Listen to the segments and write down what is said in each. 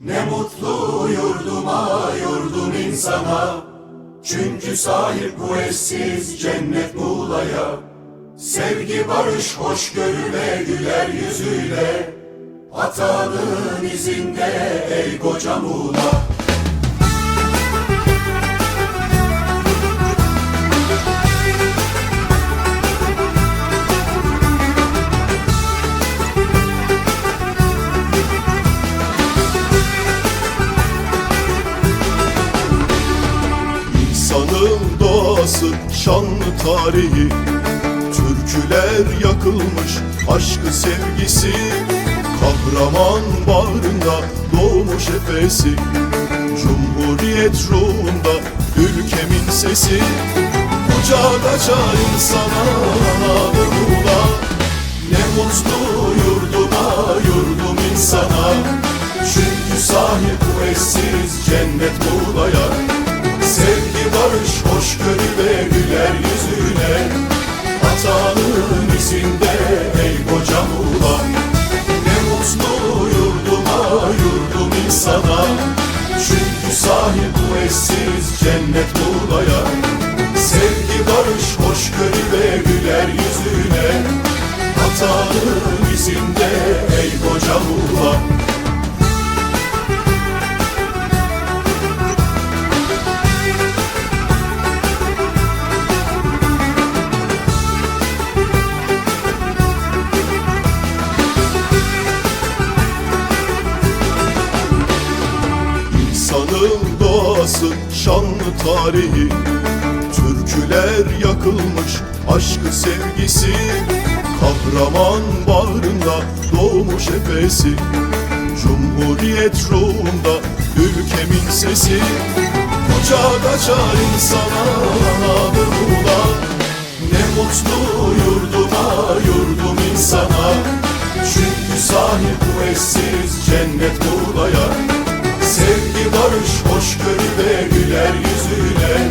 Ne mutlu yurduma, yurdum insana. Çünkü sahip bu eşsiz cennet Muğla'ya Sevgi, barış, hoşgörü ve güler yüzüyle. Atanın izinde ey koca Muğla şanlı tarihi. Türküler yakılmış, aşkı sevgisi. Kahraman bağrında doğmuş efesi Cumhuriyet ruhunda ülkemin sesi. Kucak açar insana anadır Muğla Ne mutlu yurduma, yurdum insana. Çünkü sahip bu eşsiz cennet Muğla'ya Sevgi, barış, hoşgörü ve güler yüzüne. Atanın izinde ey koca Muğla. Ne mutlu yurduma, yurdum insana. Çünkü sahip bu eşsiz cennet Muğla'ya. Sevgi, barış, hoşgörü ve güler yüzüne. Atanın izinde ey koca Muğla Doğası, şanlı tarihi. Türküler yakılmış, aşkı sevgisi. Kahraman bağrında doğmuş efesi Cumhuriyet ruhunda ülkemin sesi. Kucak açar insana anadır Muğla Ne mutlu yurduma, yurdum insana. Çünkü sahip bu eşsiz cennet Muğla'ya Sevgi, barış, hoşgörü ve güler yüzüne.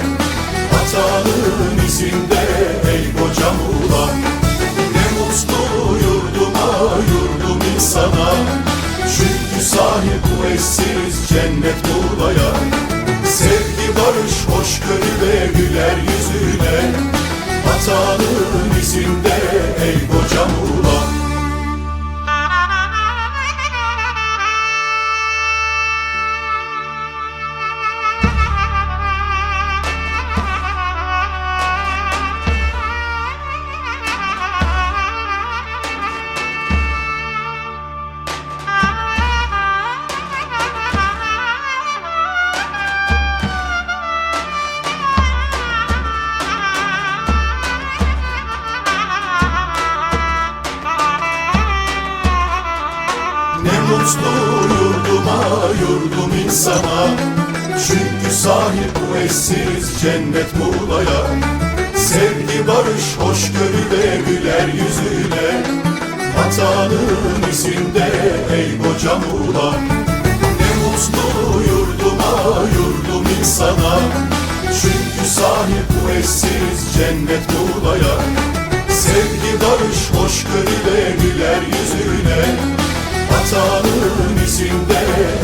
Atanın izinde ey koca Muğla Ne mutlu yurduma, yurdum insana. Çünkü sahip bu eşsiz cennet Muğla'ya Sevgi, barış, hoşgörü ve güler yüzüne. Atanın izinde ey koca Mutlu yurduma, yurdum insana. Çünkü sahip bu eşsiz cennet Muğla'ya Sevgi, barış, hoşgörü ve güler yüzüne. Atanın izinde ey koca Muğla. Ne mutlu yurduma, yurdum insana. Çünkü sahip bu eşsiz cennet Muğla'ya Sevgi, barış, hoşgörü ve güler vatanım bizim de